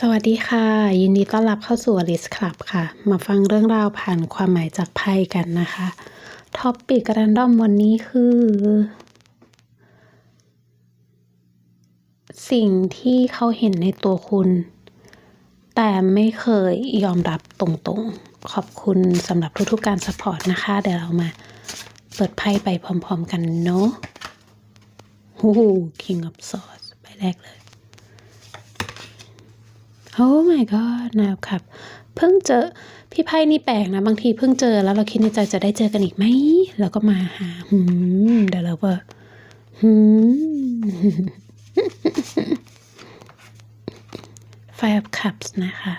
สวัสดีค่ะ ยินดีต้อนรับเข้าสู่ลิสคลับค่ะ มาฟังเรื่องราวผ่านความหมายจากไพ่กันนะคะท็อปปิกรันดอมวันนี้คือ สิ่งที่เขาเห็นในตัวคุณ แต่ไม่เคยยอมรับตรงๆ ขอบคุณสำหรับทุกๆการสปอร์ตนะคะ เดี๋ยวเรามาเปิดไพ่ไปพร้อมๆกันเนาะฮู้ King of Swords ใบแรกเลย โอ้ my god นะครับ เพิ่งเจอพี่ไพ่นี่แปลกนะ บางทีเพิ่งเจอแล้วเราคิดในใจจะได้เจอกันอีกไหม แล้วก็มาหาหืมเดี๋ยวเราก็หืม Five of Cups นะคะ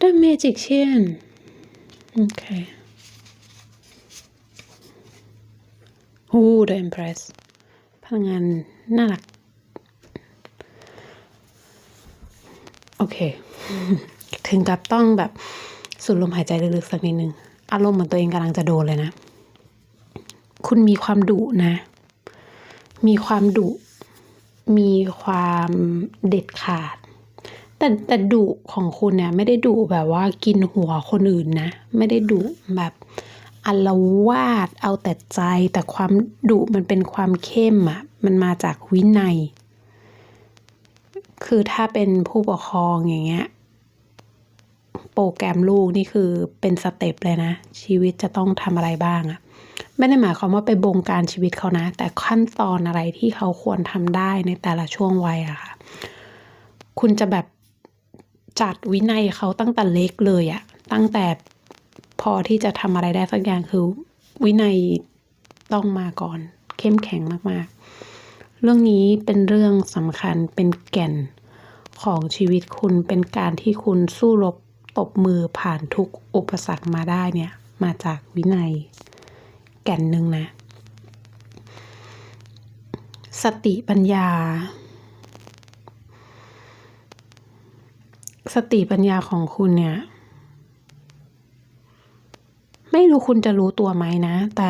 The Magician โอเคโอ้ The Empress พลังงานน่ารัก โอเค ถึงกับต้องแบบสูดลมหายใจลึกๆสักนิดนึง อารมณ์เหมือนตัวเองกำลังจะโดนเลยนะ คุณมีความดุนะ มีความดุ มีความเด็ดขาด แต่แต่ดุของคุณเนี่ย ไม่ได้ดุแบบว่ากินหัวคนอื่นนะ ไม่ได้ดุแบบ อารวาดเอาแต่ใจแต่ความดุมันเป็นความเข้มอะ่ะมันมาจากวินัย คือถ้าเป็นผู้ปกครองอย่างเงี้ยโปรแกรมลูกนี่คือเป็นสเต็ปเลยนะ ชีวิตจะต้องทำอะไรบ้างอะไม่ได้หมายความว่าไปบงการชีวิตเขานะ แต่ขั้นตอนอะไรที่เขาควรทำได้ในแต่ละช่วงวัยอะค่ะ คุณจะแบบจัดวินัยเขาตั้งแต่เล็กเลยอะตั้งแต่ พอที่จะทำอะไรได้สักอย่างคือ วินัยต้องมาก่อน เข้มแข็งมากๆ เรื่องนี้เป็นเรื่องสำคัญเป็นแก่นของชีวิตคุณเป็นการที่คุณสู้รบตบมือผ่านทุกอุปสรรคมาได้เนี่ยมาจากวินัย แก่นหนึ่งนะ สติปัญญา สติปัญญาของคุณเนี่ย รู้คุณจะรู้ตัวไหมนะ แต่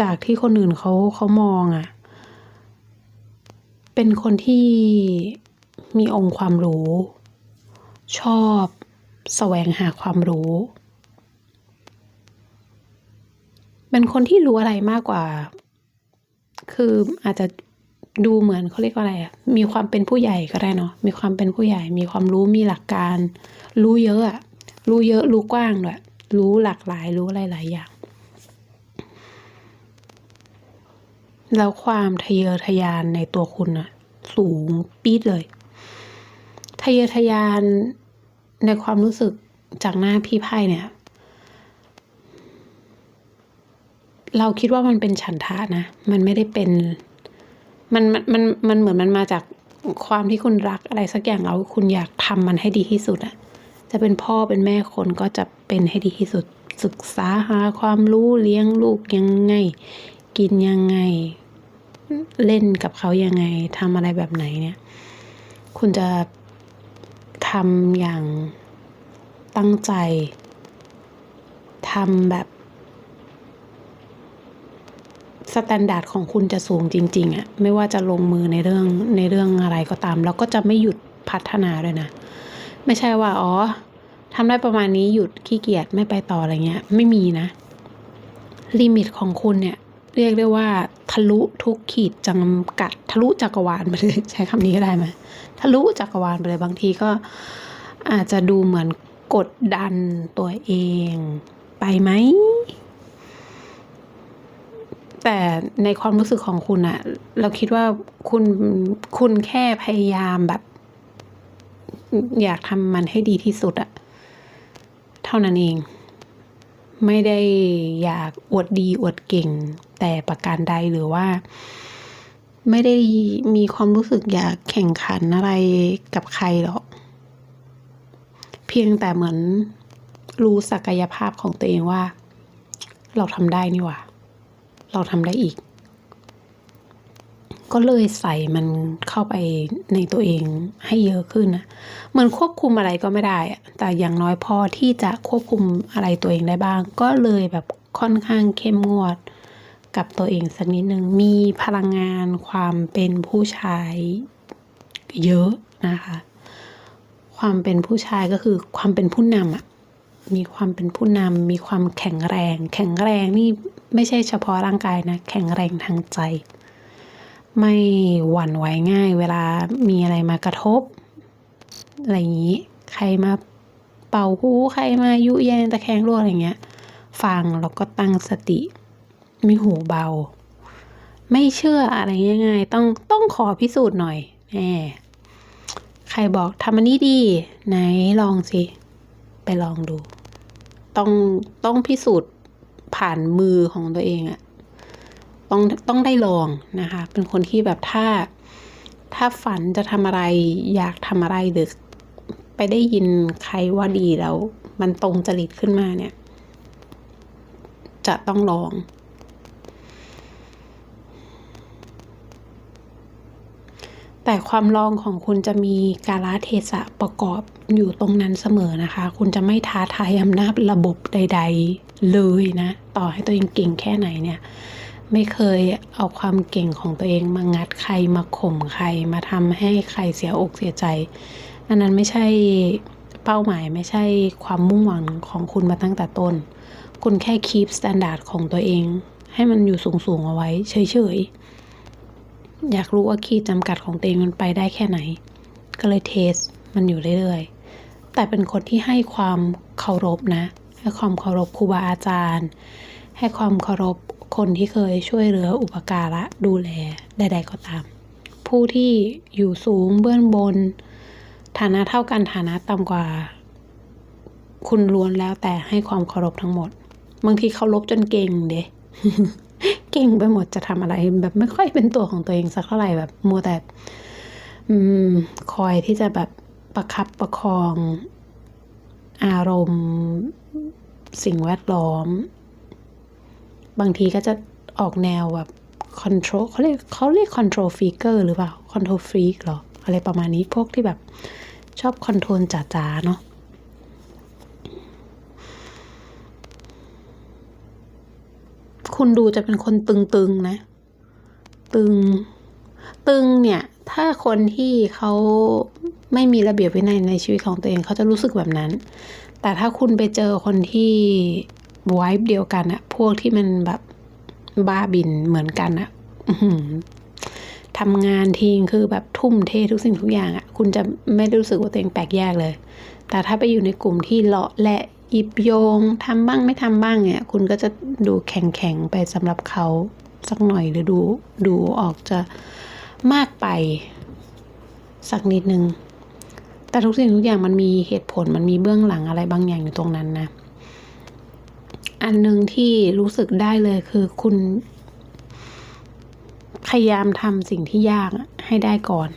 จากที่คนอื่นเขาเขามองอะ่ะ เป็นคนที่มีองค์ความรู้ ชอบแสวงหาความรู้ เป็นคนที่รู้อะไรมากกว่า คืออาจจะดูเหมือนเขาเรียกว่าอะไรอะมีความเป็นผู้ใหญ่ก็ได้เนาะ มีความเป็นผู้ใหญ่ มีความรู้ มีหลักการ รู้เยอะอะรู้เยอะ รู้กว้างด้วย รู้หลากหลายรู้หลาย ๆ อย่าง แล้วความทะเยอทะยานในตัวคุณอะสูงปี๊ดเลย ทะเยอทะยานในความรู้สึกจากหน้าพี่ไพ่เนี่ย เราคิดว่ามันเป็นฉันทะนะ มันไม่ได้เป็นมันมันมันมันเหมือนมันมาจากความที่คุณรักอะไรสักอย่างแล้วคุณอยากทำมันให้ดีที่สุดอะ จะเป็นพ่อเป็นแม่คนก็จะเป็นให้ดีที่สุดศึกษาหาความรู้เลี้ยงลูกยังไง กินยังไง เล่นกับเขายังไงทำอะไรแบบไหนเนี่ย คุณจะทำอย่างตั้งใจทำแบบสแตนดาร์ดของคุณจะสูงจริง ๆอะไม่ว่าจะลงมือในเรื่องในเรื่องอะไรก็ตาม แล้วก็จะไม่หยุดพัฒนาด้วยนะ ไม่ใช่ว่า อ๋อ ทำได้ประมาณนี้หยุดขี้เกียจไม่ไปต่ออะไรเงี้ย ไม่มีนะ ลิมิตของคุณเนี่ย เรียกได้ว่าทะลุทุกขีดจำกัด ทะลุจักรวาลไปเลยใช้คำนี้ก็ได้ไหมทะลุจักรวาลไปเลยบางทีก็อาจจะดูเหมือนกดดันตัวเอง ไปไหมแต่ในความรู้สึกของคุณอะเราคิดว่าคุณคุณแค่พยายามแบบ อยากทำมันให้ดีที่สุดอะ เท่านั้นเอง ไม่ได้อยากอวดดีอวดเก่ง แต่ประการใดหรือว่า ไม่ได้มีความรู้สึกอยากแข่งขันอะไรกับใครหรอก เพียงแต่เหมือนรู้ศักยภาพของตัวเองว่า เราทำได้นี่หว่า เราทำได้อีก ก็เลยใส่มันเข้าไปในตัวเองให้เยอะขึ้นนะเหมือนควบคุมอะไรก็ไม่ได้ แต่อย่างน้อยพอที่จะควบคุมอะไรตัวเองได้บ้าง ก็เลยแบบค่อนข้างเข้มงวดกับตัวเองสักนิดนึง มีพลังงานความเป็นผู้ชายเยอะนะคะ ความเป็นผู้ชายก็คือความเป็นผู้นำอะมีความเป็นผู้นำมีความแข็งแรง แข็งแรงนี่ไม่ใช่เฉพาะร่างกายนะ แข็งแรงทางใจ ไม่หวั่นไหวง่าย เวลามีอะไรมากระทบ อะไรอย่างนี้ ใครมาเป่าหูใครมายุแยงตะแคงรั่วอะไรเงี้ย ฟังแล้วก็ตั้งสติ มีหูเบา ไม่เชื่ออะไรง่ายๆต้องต้องขอพิสูจน์หน่อยแหมใครบอกทำอันนี้ดี ไหนลองสิ ไปลองดู ต้องต้องพิสูจน์ผ่านมือของตัวเองอะ ต้องต้องได้ลองนะคะ เป็นคนที่แบบถ้าถ้าฝันจะทำอะไร อยากทำอะไรหรือไปได้ยินใครว่าดีแล้ว มันตรงจริตขึ้นมาเนี่ย จะต้องลองแต่ความลองของคุณจะมีกาลเทศะประกอบอยู่ตรงนั้นเสมอนะคะ คุณจะไม่ท้าทายอำนาจระบบใด ๆ เลยนะ ต่อให้ตัวเองเก่งแค่ไหนเนี่ย ไม่เคยเอาความเก่งของตัวเองมางัดใครมาข่มใครมาทำให้ใครเสียอกเสียใจ อันนั้นไม่ใช่เป้าหมายไม่ใช่ความมุ่งหวังของคุณมาตั้งแต่ต้น คุณแค่คีปสแตนดาร์ดของตัวเอง ให้มันอยู่สูงๆเอาไว้เฉยๆ อยากรู้ว่าขีดจำกัดของตัวเองมันไปได้แค่ไหน ก็เลยเทสมันอยู่เรื่อยๆ แต่เป็นคนที่ให้ความเคารพนะ ให้ความเคารพครูบาอาจารย์ ให้ความเคารพ คนที่เคยช่วยเหลืออุปการะดูแลใด ๆ ก็ตาม ผู้ที่อยู่สูงเบื้องบน ฐานะเท่ากันฐานะต่ำกว่า คุณล้วนแล้วแต่ให้ความเคารพทั้งหมด บางทีเคารพจนเก่งเด้เก่งไปหมดจะทำอะไร แบบไม่ค่อยเป็นตัวของตัวเองสักเท่าไหร่แบบมัวแต่คอยที่จะแบบประคับประคองอารมณ์ สิ่งแวดล้อม บางทีก็จะออกแนวแบบ control เขาเรียกเขาเรียก control freaker หรือเปล่า control freak เหรอ อะไรประมาณนี้พวกที่แบบชอบคอนโทรลจ๋าๆเนาะคุณดูจะเป็นคนตึงๆนะ ตึง ตึงเนี่ย ถ้าคนที่เขาไม่มีระเบียบวินัยในชีวิตของตัวเองเขาจะรู้สึกแบบนั้น แต่ถ้าคุณไปเจอคนที่ ไวบ์เดียวกันอะพวกที่มันแบบบ้าบินเหมือนกันอะทำงานทีคือแบบทุ่มเททุกสิ่งทุกอย่างอะคุณจะไม่รู้สึกว่าตัวเองแปลกแยกเลย แต่ถ้าไปอยู่ในกลุ่มที่เลาะและอิบโยงทำบ้างไม่ทำบ้างเนี่ย คุณก็จะดูแข็งๆไปสำหรับเขาสักหน่อยหรือดูดูออกจะมากไปสักนิดนึง แต่ทุกสิ่งทุกอย่างมันมีเหตุผลมันมีเบื้องหลังอะไรบางอย่างอยู่ตรงนั้นนะ อันหนึ่งที่รู้สึกได้เลยคือคุณ พยายามทำสิ่งที่ยากให้ได้ก่อน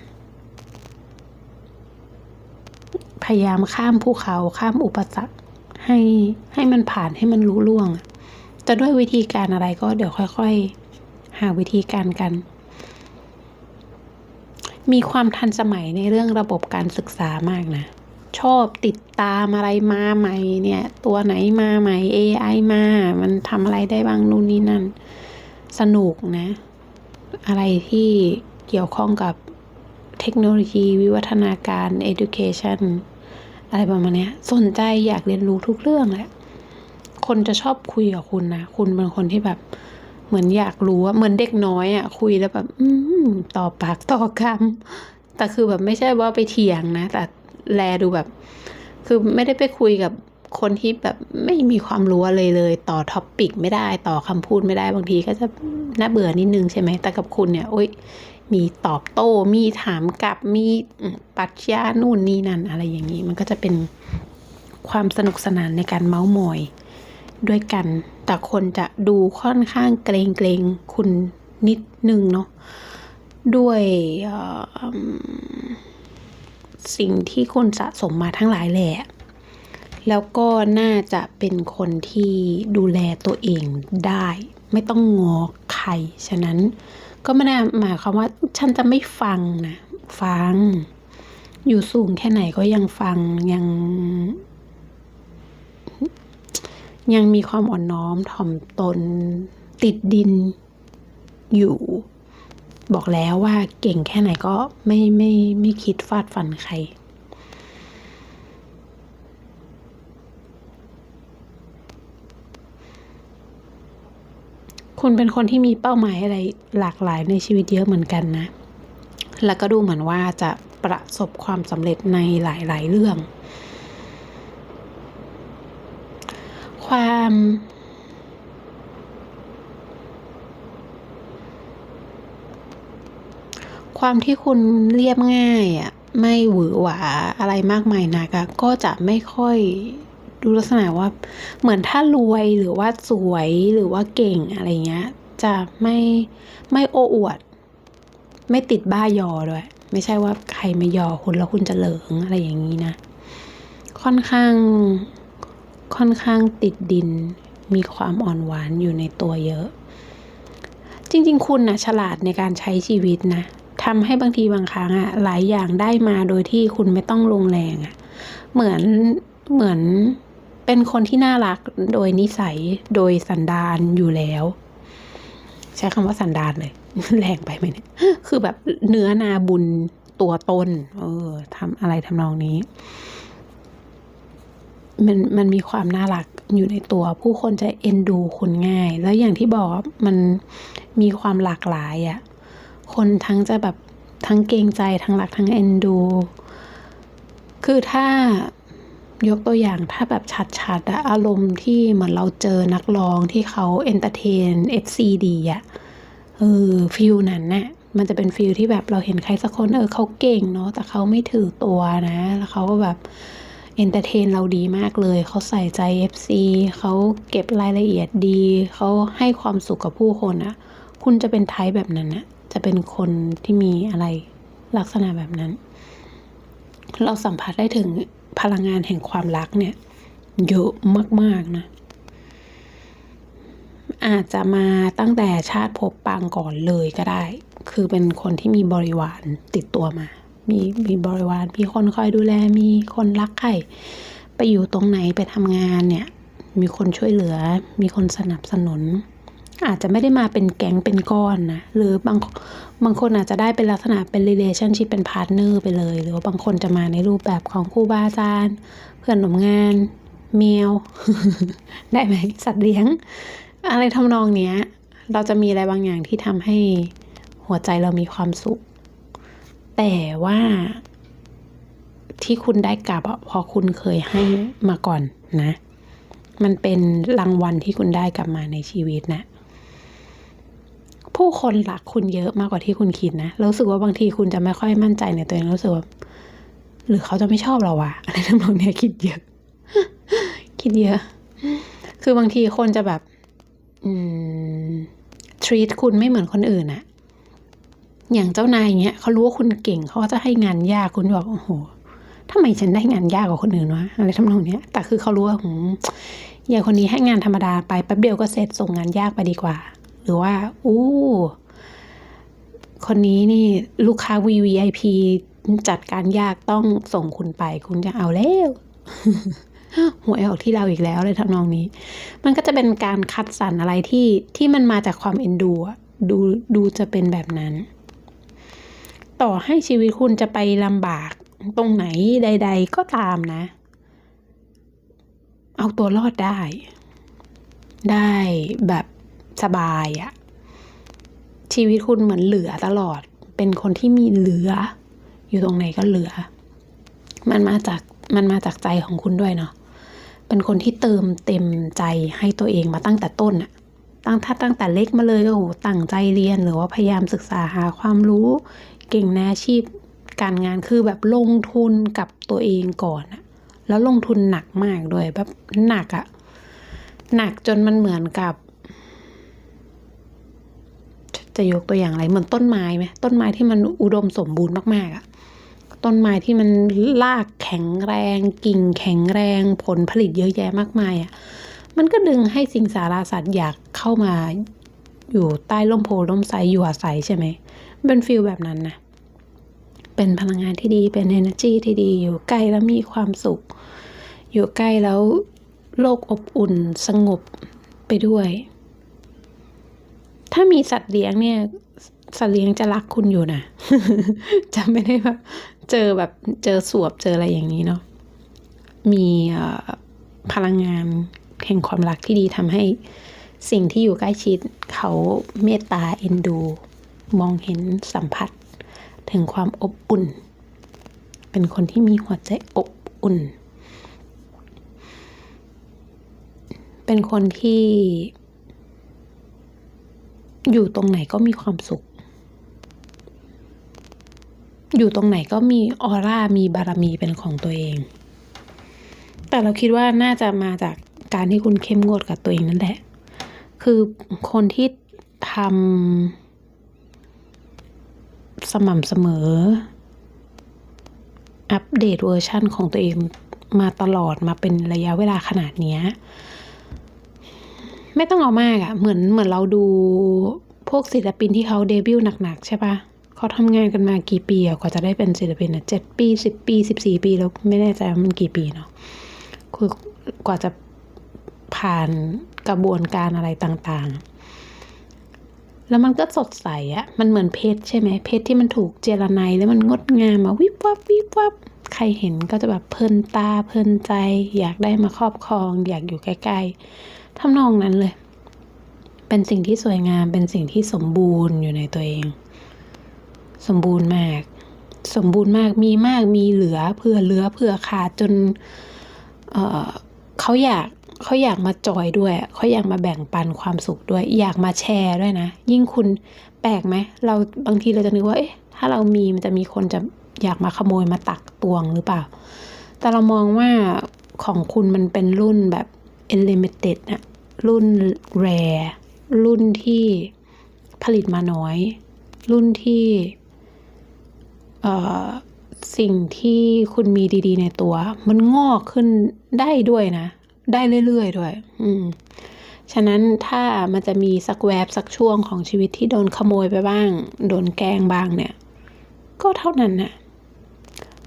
พยายามข้ามภูเขาข้ามอุปสรรคให้ให้มันผ่านให้มันรู้ล่วง จะด้วยวิธีการอะไรก็เดี๋ยวค่อย ๆ หาวิธีการกัน มีความทันสมัยในเรื่องระบบการศึกษามากนะ ชอบติดตามอะไรมาใหม่เนี่ย ตัวไหนมาใหม่ AI มา มันทำอะไรได้บ้างนู่นนี่นั่น สนุกนะ อะไรที่เกี่ยวข้องกับเทคโนโลยีวิวัฒนาการ education อะไรประมาณนี้สนใจอยากเรียนรู้ทุกเรื่องแหละ คนจะชอบคุยกับคุณนะ คุณเป็นคนที่แบบ เหมือนอยากรู้ว่าเหมือนเด็กน้อยอะ่ะ คุยแล้วแบบ อืมต่อปากต่อคำแต่คือแบบไม่ใช่ว่าไปเถียงนะ แต่ แลดูแบบ คือไม่ได้ไปคุยกับคนที่แบบไม่มีความรู้อะไรเลย ต่อท็อปปิกไม่ได้ต่อคำพูดไม่ได้บางทีก็จะน่าเบื่อนิดนึงใช่ไหมแต่กับคุณเนี่ยโอ๊ยมีตอบโต้มีถามกลับมีปัชญานู่นนี่นั่นอะไรอย่างนี้ มันก็จะเป็นความสนุกสนานในการเมาส์มอยด้วยกัน แต่คนจะดูค่อนข้างเกรงเกรงคุณนิดนึงเนาะด้วย สิ่งที่คุณสะสมมาทั้งหลายแหละ แล้วก็น่าจะเป็นคนที่ดูแลตัวเองได้ ไม่ต้องงอใคร ฉะนั้นก็ไม่ได้หมายความว่าฉันจะไม่ฟังนะ ฟัง อยู่สูงแค่ไหนก็ยังฟังยัง ยังมีความอ่อนน้อมถ่อมตน ติดดินอยู่ บอกแล้วว่าเก่งแค่ไหนก็ไม่ไม่ไม่คิดฟาดฟันใคร คุณเป็นคนที่มีเป้าหมายอะไรหลากหลายในชีวิตเยอะเหมือนกันนะ แล้วก็ดูเหมือนว่าจะประสบความสำเร็จในหลาย ๆ เรื่อง ความ ความที่คุณเรียบง่ายอะไม่หวือหวาอะไรมากมายนักอะก็จะไม่ค่อยดูลักษณะว่า เหมือนถ้ารวยหรือว่าสวยหรือว่าเก่งอะไรเงี้ย จะไม่ไม่โอ้อวด ไม่ติดบ้ายอด้วย ไม่ใช่ว่าใครมายอคุณแล้วคุณจะเหลิงอะไรอย่างนี้นะ ค่อนข้างค่อนข้างติดดิน มีความอ่อนหวานอยู่ในตัวเยอะ จริง ๆ คุณนะฉลาดในการใช้ชีวิตนะ ทำให้บางทีบางครั้งอะหลายอย่างได้มาโดยที่คุณไม่ต้องลงแรงอะเหมือนเหมือนเป็นคนที่น่ารักโดยนิสัยโดยสันดานอยู่แล้ว ใช้คำว่าสันดานเลย แรงไปไหมเนี่ยคือแบบเนื้อนาบุญตัวตน เออทำอะไรทำนองนี้ มันมันมีความน่ารักอยู่ในตัว ผู้คนจะเอ็นดูคุณง่าย แล้วอย่างที่บอกมันมีความหลากหลายอะ่ะ คนทั้งจะแบบทั้งเกรงใจทั้งรักทั้งเอ็นดู คือถ้ายกตัวอย่างถ้าแบบชัดๆอะอารมณ์ที่เหมือนเราเจอนักร้องที่เขาเอนเตอร์เทน FC ดีอะเออฟิลนั้นน่ะมันจะเป็นฟิลที่แบบเราเห็นใครสักคนเออเขาเก่งเนาะแต่เขาไม่ถือตัวนะ แล้วเขาก็แบบเอนเตอร์เทนเราดีมากเลย เขาใส่ใจ FC เขาเก็บรายละเอียดดี เขาให้ความสุขกับผู้คนอะคุณจะเป็นไทป์แบบนั้นนะ จะเป็นคนที่มีอะไรลักษณะแบบนั้น เราสัมผัสได้ถึงพลังงานแห่งความรักเนี่ย เยอะมากๆนะ อาจจะมาตั้งแต่ชาติภพปางก่อนเลยก็ได้ คือเป็นคนที่มีบริวารติดตัวมา มีมีบริวาร มีคนคอยดูแล มีคนรักใครไปอยู่ตรงไหนไปทำงานเนี่ย มีคนช่วยเหลือ มีคนสนับสนุน อาจจะไม่ได้มาเป็นแก๊งเป็นก้อนนะหรือบางบางคนอาจจะได้เป็นลักษณะเป็น relationship เป็นพาร์ทเนอร์ไปเลย หรือว่าบางคนจะมาในรูปแบบของครูบาอาจารย์เพื่อนหนุ่มงานแมว ได้ไหมสัตว์เลี้ยง อะไรทำนองเนี้ย เราจะมีอะไรบางอย่างที่ทำให้หัวใจเรามีความสุข แต่ว่าที่คุณได้กลับเพราะคุณเคยให้มาก่อนนะ มันเป็นรางวัลที่คุณได้กลับมาในชีวิตนะ ผู้คนรักคุณเยอะมากกว่าที่คุณคิดนะรู้สึกว่าบางทีคุณจะไม่ค่อยมั่นใจในตัวเองรู้สึกว่าหรือเขาจะไม่ชอบเราวะอะไรทำนองเนี้ยคิดเยอะ คิดเยอะ คือบางทีคนจะแบบอืม treat คุณไม่เหมือนคนอื่นอะอย่างเจ้านายเงี้ยเขารู้ว่าคุณเก่งเขาก็จะให้งานยากคุณบอกโอ้โหทำไมฉันได้งานยากกว่าคนอื่นวะอะไรทำนองเนี้ยแต่คือเขารู้ว่าหืมอย่างคนนี้ให้งานธรรมดาไปแป๊บเดียวก็เสร็จส่งงานยากไปดีกว่า หรือว่า อู้ คนนี้นี่ลูกค้า VVIP จัดการยากต้องส่งคุณไป คุณจะเอาแล้วหวยออกที่เราอีกแล้วเลยทำนองนี้ มันก็จะเป็นการคัดสรรอะไรที่ที่มันมาจากความเอ็นดูดูดูจะเป็นแบบนั้น ต่อให้ชีวิตคุณจะไปลำบากตรงไหนใด ๆ ก็ตามนะ เอาตัวรอดได้ ได้แบบ สบายอะชีวิตคุณเหมือนเหลือตลอด เป็นคนที่มีเหลือ อยู่ตรงไหนก็เหลือ มันมาจากมันมาจากใจของคุณด้วยเนาะเป็นคนที่เติมเต็มใจให้ตัวเองมาตั้งแต่ต้นอะตั้งถ้าตั้งแต่เล็กมาเลยก็โหตั้งใจเรียนหรือว่าพยายามศึกษาหาความรู้ เก่งในอาชีพ การงานคือแบบลงทุนกับตัวเองก่อนอะแล้วลงทุนหนักมากด้วยแบบหนักอะหนักจนมันเหมือนกับ จะยกตัวอย่างอะไรเหมือนต้นไม้ไหมต้นไม้ที่มันอุดมสมบูรณ์มากๆอะต้นไม้ที่มันรากแข็งแรง กิ่งแข็งแรงผลผลิตเยอะแยะมากมายอะมันก็ดึงให้สิ่งสาราสัตว์อยากเข้ามาอยู่ใต้ร่มโพล่มไทรอยู่อาศัยใช่ไหมเป็นฟิลแบบนั้นนะเป็นพลังงานที่ดีเป็น energy ที่ดีอยู่ใกล้แล้วมีความสุข อยู่ใกล้แล้วโลกอบอุ่นสงบไปด้วย ถ้ามีสัตว์เลี้ยงเนี่ย สัตว์เลี้ยงจะรักคุณอยู่นะจะไม่ได้แบบเจอแบบเจอสวบเจออะไรอย่างนี้เนาะมีพลังงานแห่งความรักที่ดีทำให้สิ่งที่อยู่ใกล้ชิดเขาเมตตาเอ็นดู มองเห็นสัมผัส ถึงความอบอุ่น เป็นคนที่มีหัวใจอบอุ่น เป็นคนที่ อยู่ตรงไหนก็มีความสุข อยู่ตรงไหนก็มีออร่ามีบารมีเป็นของตัวเอง แต่เราคิดว่าน่าจะมาจากการที่คุณเข้มงวดกับตัวเองนั่นแหละ คือคนที่ทำสม่ำเสมอ อัปเดตเวอร์ชั่นของตัวเองมาตลอดมาเป็นระยะเวลาขนาดนี้ ไม่ต้องเอามากอะ่ะเหมือนเหมือนเราดูพวกศิลปินที่เขาเดบิวต์หนักๆใช่ปะเขาทำงานกันมากี่ปีอะกว่าจะได้เป็นศิลปินอะเจ็ดปีสิบปีสิบสี่ปีแล้วไม่แน่ใจว่ามันกี่ปีเนาะคือกว่าจะผ่านกระบวนการอะไรต่างๆ แล้วมันก็สดใสอะมันเหมือนเพชรใช่ไหมเพชรที่มันถูกเจรไนแล้วมันงดงามมาวิบวับวิบวับใครเห็นก็จะแบบเพลินตาเพลินใจ อยากได้มาครอบครอง อยากอยู่ใกล้ ๆ ทำนองนั้นเลย เป็นสิ่งที่สวยงาม เป็นสิ่งที่สมบูรณ์อยู่ในตัวเอง สมบูรณ์มาก สมบูรณ์มาก มีมาก มีเหลือเผื่อเหลือเผื่อขาดจนเเขาอยากเขาอยากมาจอยด้วย เขาอยากมาแบ่งปันความสุขด้วย อยากมาแชร์ด้วยนะ ยิ่งคุณแปลกไหม เราบางทีเราจะนึกว่า เอ๊ะ ถ้าเรามีมันจะมีคนจะอยากมาขโมยมาตักตวงหรือเปล่า แต่เรามองว่าของคุณมันเป็นรุ่นแบบ unlimited อะ รุ่น rare รุ่นที่ผลิตมาน้อย รุ่นที่สิ่งที่คุณมีดี ๆ ในตัว มันงอกขึ้นได้ด้วยนะ ได้เรื่อย ๆ ด้วย อืม ฉะนั้นถ้ามันจะมีสักแวบสักช่วงของชีวิตที่โดนขโมยไปบ้าง โดนแกล้งบ้างเนี่ย ก็เท่านั้นนะ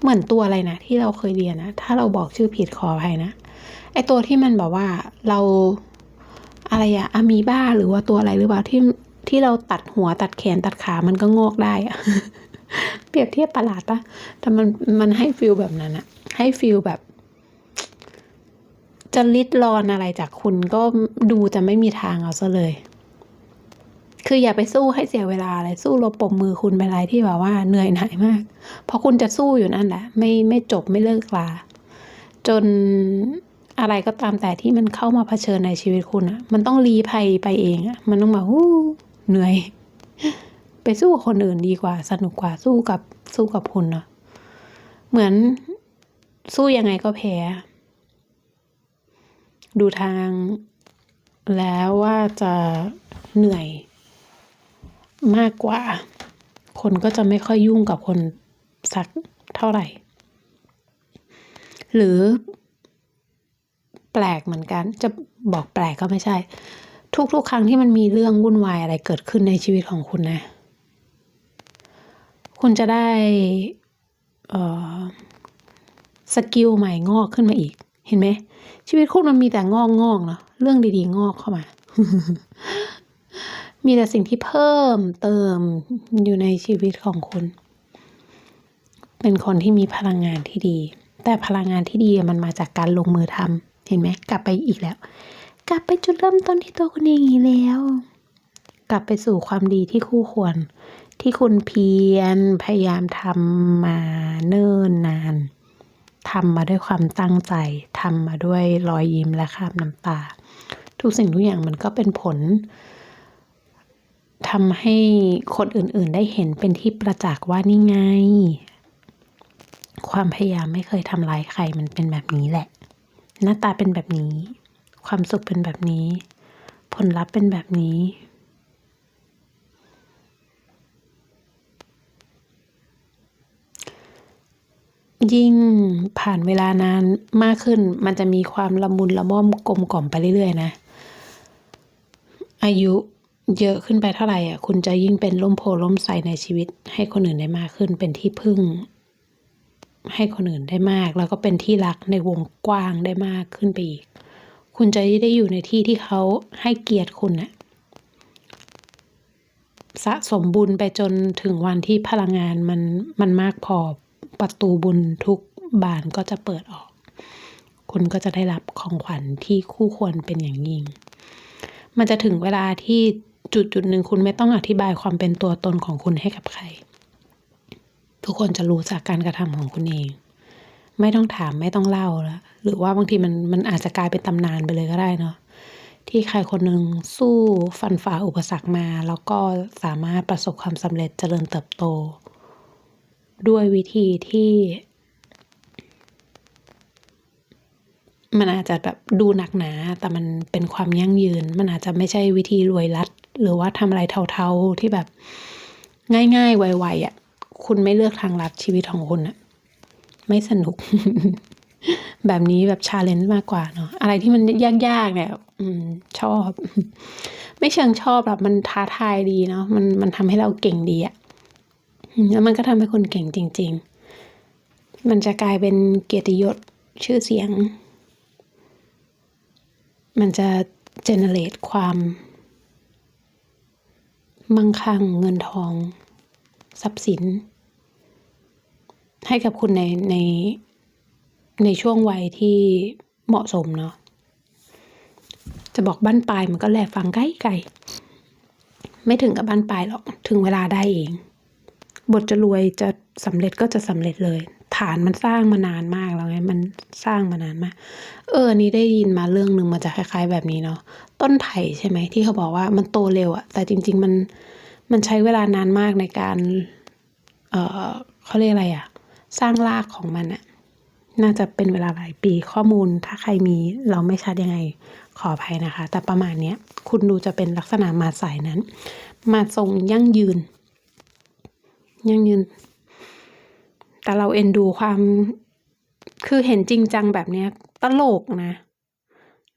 เหมือนตัวอะไรนะที่เราเคยเรียนนะ ถ้าเราบอกชื่อผิดขออภัยนะไอตัวที่มันแบบว่าเรา อะไรอะอะมีบ้าหรือว่าตัวอะไรหรือเปล่าที่ที่เราตัดหัวตัดแขนตัดขามันก็งอกได้อะเปรียบเทียบประหลาดปะแต่มันมันให้ฟิลแบบนั้นอะให้ฟิลแบบ จะลิดรอนอะไรจากคุณก็ดูจะไม่มีทางเอาซะเลย คืออย่าไปสู้ให้เสียเวลาอะไรสู้รบปมมือคุณไปอะไรที่แบบว่าเหนื่อยหน่ายมาก เพราะคุณจะสู้อยู่นั่นแหละ ไม่ไม่จบไม่เลิกลาจน อะไรก็ตามแต่ที่มันเข้ามาเผชิญในชีวิตคุณอะมันต้องรีภัยไปเองอะมันต้องแบบหู้เหนื่อย ไปสู้กับคนอื่นดีกว่า สนุกกว่าสู้กับสู้กับคุณเนาะเหมือนสู้ยังไงก็แพ้ ดูทางแล้วว่าจะเหนื่อยมากกว่า คนก็จะไม่ค่อยยุ่งกับคนสักเท่าไหร่ หรือ แปลกเหมือนกัน จะบอกแปลกก็ไม่ใช่ ทุกๆ ครั้งที่มันมีเรื่องวุ่นวายอะไรเกิดขึ้นในชีวิตของคุณนะ คุณจะได้เอ่อสกิลใหม่งอกขึ้นมาอีก เห็นไหม ชีวิตคุณมันมีแต่งอกงอกเนาะเรื่องดีๆ งอกเข้ามา มีแต่สิ่งที่เพิ่มเติมอยู่ในชีวิตของคุณ เป็นคนที่มีพลังงานที่ดี แต่พลังงานที่ดีมันมาจากการลงมือทำ เห็นไหมกลับไปอีกแล้ว กลับไปจุดเริ่มต้นที่ตัวคุณเองอีกแล้ว กลับไปสู่ความดีที่คู่ควร ที่คุณเพียรพยายามทำมาเนิ่นนานทำมาด้วยความตั้งใจทำมาด้วยรอยยิ้มและคราบน้ำตา ทุกสิ่งทุกอย่างมันก็เป็นผลทำให้คนอื่นๆได้เห็นเป็นที่ประจักษ์ว่านี่ไง ความพยายามไม่เคยทำร้ายใครมันเป็นแบบนี้แหละ หน้าตาเป็นแบบนี้ ความสุขเป็นแบบนี้ ผลลัพธ์เป็นแบบนี้ ยิ่งผ่านเวลานานมากขึ้น มันจะมีความละมุนละม่อมกลมกล่อมไปเรื่อยๆนะ อายุเยอะขึ้นไปเท่าไหร่อะ คุณจะยิ่งเป็นร่มโพล่มใสในชีวิต ให้คนอื่นได้มากขึ้นเป็นที่พึ่ง ให้คนอื่นได้มาก แล้วก็เป็นที่รักในวงกว้างได้มากขึ้นไปอีก คุณจะได้อยู่ในที่ที่เขาให้เกียรติคุณน่ะสะสมบุญไปจนถึงวันที่พลังงานมันมันมากพอประตูบุญทุกบานก็จะเปิดออก คุณก็จะได้รับของขวัญที่คู่ควรเป็นอย่างยิ่ง มันจะถึงเวลาที่จุดจุดหนึ่งคุณไม่ต้องอธิบายความเป็นตัวตนของคุณให้กับใคร ทุกคนจะรู้จากการกระทำของคุณเอง ไม่ต้องถามไม่ต้องเล่าแล้วหรือว่าบางทีมันมันอาจจะกลายเป็นตำนานไปเลยก็ได้เนาะที่ใครคนหนึ่งสู้ฟันฝ่าอุปสรรคมา แล้วก็สามารถประสบความสำเร็จเจริญเติบโต ด้วยวิธีที่ มันอาจจะแบบดูหนักหนา แต่มันเป็นความยั่งยืน มันอาจจะไม่ใช่วิธีรวยรัด หรือว่าทำอะไรเทาๆที่แบบง่ายๆไวๆอะ คุณไม่เลือกทางลัดชีวิตของคุณอะไม่สนุก แบบนี้แบบชาเลนจ์มากกว่าเนาะอะไรที่มันยากๆเนี่ยชอบ ไม่เชิงชอบแบบมันท้าทายดีเนาะมันมันทำให้เราเก่งดีอะแล้วมันก็ทำให้คนเก่งจริง ๆ มันจะกลายเป็นเกียรติยศชื่อเสียง มันจะเจเนเรตความมั่งคั่งเงินทอง ทรัพย์สิน ให้กับคุณในในในช่วงวัยที่เหมาะสมเนาะจะบอกบ้านปลายมันก็แลฟังไกล้ไกลไม่ถึงกับบ้านปลายหรอกถึงเวลาได้เอง บทจะรวยจะสำเร็จก็จะสำเร็จเลย ฐานมันสร้างมานานมากแล้วไงมันสร้างมานานมาก เออนนี้ได้ยินมาเรื่องหนึ่งมันจะคล้ายๆ แบบนี้เนาะต้นไผ่ใช่ไหมที่เขาบอกว่ามันโตเร็วอะแต่จริง ๆ มันมันใช้เวลานานมากในการ เออเขาเรียกอะไรอะ สร้างรากของมันอะน่าจะเป็นเวลาหลายปีข้อมูล ถ้าใครมีเราไม่ชัดยังไงขออภัยนะคะ แต่ประมาณนี้คุณดูจะเป็นลักษณะมาสายนั้น มาทรงยั่งยืน ยั่งยืน แต่เราเอ็นดูความคือเห็นจริงจังแบบนี้ตลกนะ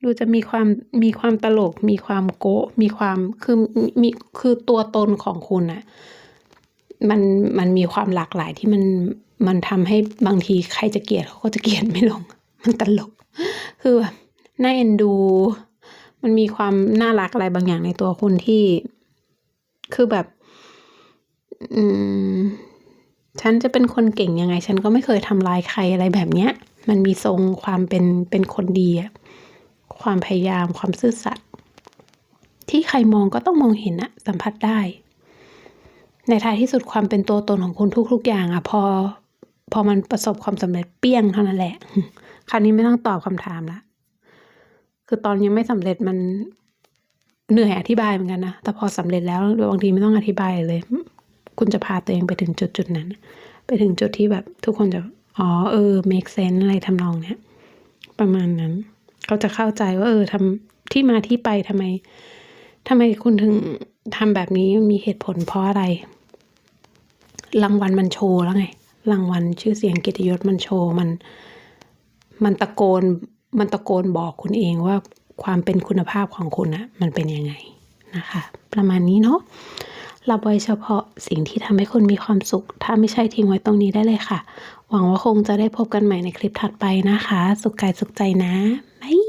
ดูจะมีความมีความตลก มีความโกะมีความคือมีคือตัวตนของคุณอะ มันมันมีความหลากหลายที่มันมันทำให้บางทีใครจะเกลียดเขาก็จะเกลียดไม่ลง มันตลก คือแบบน่าเอ็นดู มันมีความน่ารักอะไรบางอย่างในตัวคุณที่ คือแบบ อืม ฉันจะเป็นคนเก่งยังไง ฉันก็ไม่เคยทำลายใครอะไรแบบเนี้ย มันมีทรงความเป็นเป็นคนดีอะความพยายามความซื่อสัตย์ที่ใครมองก็ต้องมองเห็นอะสัมผัสได้ ในท้ายที่สุดความเป็นตัวตนของคุณทุกๆอย่างอะพอ พอมันประสบความสำเร็จเปี้ยงเท่านั้นแหละ คราวนี้ไม่ต้องตอบคำถามละคือตอนยังไม่สำเร็จมันเหนื่อยอธิบายเหมือนกันนะแต่พอสำเร็จแล้วบางทีไม่ต้องอธิบายเลย คุณจะพาตัวเองไปถึงจุดจุดนั้น ไปถึงจุดที่แบบทุกคนจะอ๋อเออ make sense อะไรทำนองเนี้ยประมาณนั้น เขาจะเข้าใจว่าเออทำที่มาที่ไปทำไมทำไมคุณถึงทำแบบนี้มีเหตุผลเพราะอะไร รางวัลมันโชว์แล้วไง รางวัลชื่อเสียงกียรติยศมันโชว์มัน มันตะโกนมันตะโกนบอกคุณเองว่าความเป็นคุณภาพของคุณอะมันเป็นยังไงนะคะ ประมาณนี้เนาะรับไว้เฉพาะสิ่งที่ทำให้คุณมีความสุข ถ้าไม่ใช่ทิ้งไว้ตรงนี้ได้เลยค่ะ หวังว่าคงจะได้พบกันใหม่ในคลิปถัดไปนะคะ สุขกายสุขใจนะบาย